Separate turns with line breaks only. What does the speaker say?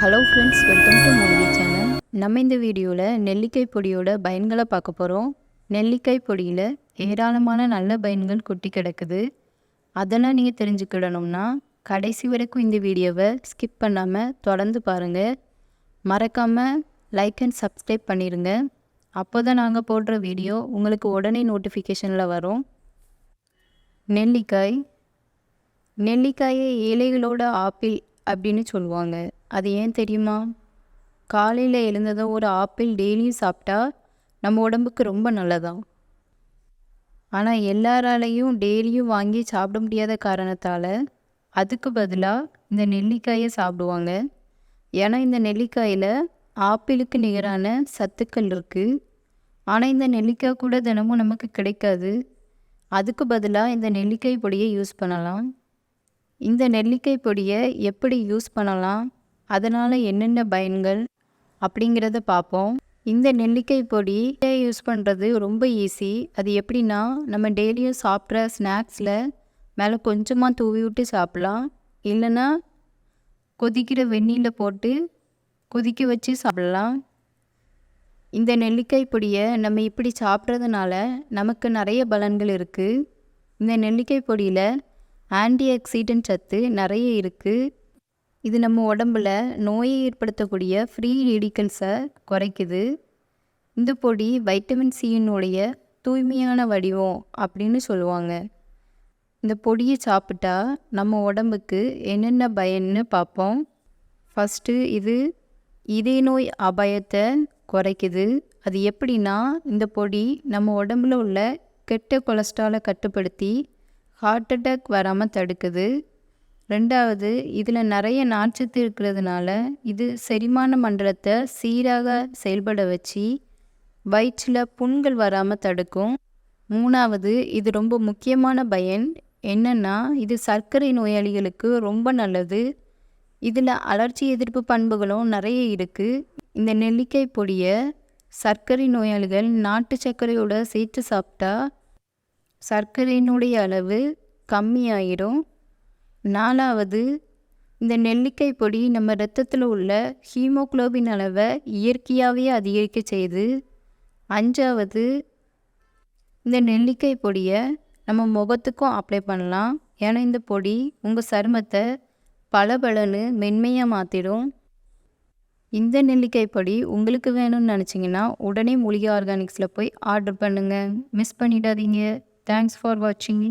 Hello friends welcome to மூலிகை channel நம்ம இந்த வீடியோவில் நெல்லிக்காய் பொடியோட பயன்களை பார்க்க போகிறோம் நெல்லிக்காய் பொடியில் ஏராளமான நல்ல பயன்கள் கொட்டி கிடக்குது. அதெல்லாம் நீங்கள் தெரிஞ்சுக்கிடணும்னா கடைசி வரைக்கும் இந்த வீடியோவை ஸ்கிப் பண்ணாமல் தொடர்ந்து பாருங்கள் மறக்காமல் லைக் அண்ட் சப்ஸ்கிரைப் பண்ணிடுங்க அப்போ தான் நாங்கள் போடுற வீடியோ உங்களுக்கு உடனே நோட்டிஃபிகேஷனில் வரும். நெல்லிக்காய். நெல்லிக்காயை ஏழைகளோட ஆப்பிள் அப்படின்னு சொல்லுவாங்க. அது ஏன் தெரியுமா? காலையில் எழுந்ததும் ஒரு ஆப்பிள் டெய்லியும் சாப்பிட்டா நம்ம உடம்புக்கு ரொம்ப நல்லதாம் ஆனால் எல்லாராலையும் டெய்லியும் வாங்கி சாப்பிட முடியாத காரணத்தால் அதுக்கு பதிலாக இந்த நெல்லிக்காயை சாப்பிடுவாங்க. ஏன்னா இந்த நெல்லிக்காயில் ஆப்பிளுக்கு நிகரான சத்துக்கள் இருக்குது ஆனால் இந்த நெல்லிக்காய் கூட தினமும் நமக்கு கிடைக்காது. அதுக்கு பதிலாக இந்த நெல்லிக்காய் பொடியை யூஸ் பண்ணலாம். இந்த நெல்லிக்காய் பொடியை எப்படி யூஸ் பண்ணலாம்? அதனால் என்னென்ன பயன்கள் அப்படிங்கிறத பார்ப்போம். இந்த நெல்லிக்காய் பொடி யூஸ் பண்ணுறது ரொம்ப ஈஸி அது எப்படின்னா நம்ம டெய்லியும் சாப்பிட்ற ஸ்நாக்ஸில் மேலே கொஞ்சமாக தூவி விட்டு சாப்பிட்லாம். இல்லைன்னா கொதிக்கிற வெந்நீரில் போட்டு கொதிக்க வச்சு சாப்பிடலாம். இந்த நெல்லிக்காய் பொடியை நம்ம இப்படி சாப்பிட்றதுனால நமக்கு நிறைய பலன்கள் இருக்குது இந்த நெல்லிக்காய் பொடியில் ஆன்டி ஆக்சிடென்ட் சத்து நிறைய இருக்குது இது நம்ம உடம்புல நோயை ஏற்படுத்தக்கூடிய ஃப்ரீ ரேடிக்கல்ஸை குறைக்குது. இந்த பொடி வைட்டமின் சியினுடைய தூய்மையான வடிவம் அப்படின்னு சொல்லுவாங்க. இந்த பொடியை சாப்பிட்டா நம்ம உடம்புக்கு என்னென்ன பயன்னு பார்ப்போம். ஃபஸ்ட்டு இது இதய நோய் அபாயத்தை குறைக்குது. அது எப்படின்னா இந்த பொடி நம்ம உடம்புல உள்ள கெட்ட கொலஸ்ட்ராலை கட்டுப்படுத்தி ஹார்ட் அட்டாக் வராமல் தடுக்குது. ரெண்டாவது இதில் நிறைய நார்ச்சத்து இருக்கிறதுனால இது செரிமான மண்டலத்தை சீராக செயல்பட வச்சு வயிற்றில் புண்கள் வராமல் தடுக்கும். மூணாவது இது ரொம்ப முக்கியமான பயன் என்னென்னா இது சர்க்கரை நோயாளிகளுக்கு ரொம்ப நல்லது. இதில் அலர்ச்சி எதிர்ப்பு பண்புகளும் நிறைய இருக்குது இந்த நெல்லிக்காய் பொடியை சர்க்கரை நோயாளிகள் நாட்டு சர்க்கரையோட சேர்த்து சாப்பிட்டா சர்க்கரையினுடைய அளவு கம்மியாயிடும் நாலாவது இந்த நெல்லிக்காய் பொடி நம்ம ரத்தத்தில் உள்ள ஹீமோக்ளோபின் அளவை இயற்கையாகவே அதிகரிக்க செய்யுது. அஞ்சாவது இந்த நெல்லிக்காய் பொடியை நம்ம முகத்துக்கும் அப்ளை பண்ணலாம். ஏன்னா இந்த பொடி உங்கள் சருமத்தை பளபளன்னு மென்மையாக மாற்றிடும் இந்த நெல்லிக்காய் பொடி உங்களுக்கு வேணும்னு நினச்சிங்கன்னா உடனே மூலிகை ஆர்கானிக்ஸில் போய் ஆர்டர் பண்ணுங்கள் மிஸ் பண்ணிடாதீங்க. தேங்க்ஸ் ஃபார் வாட்சிங்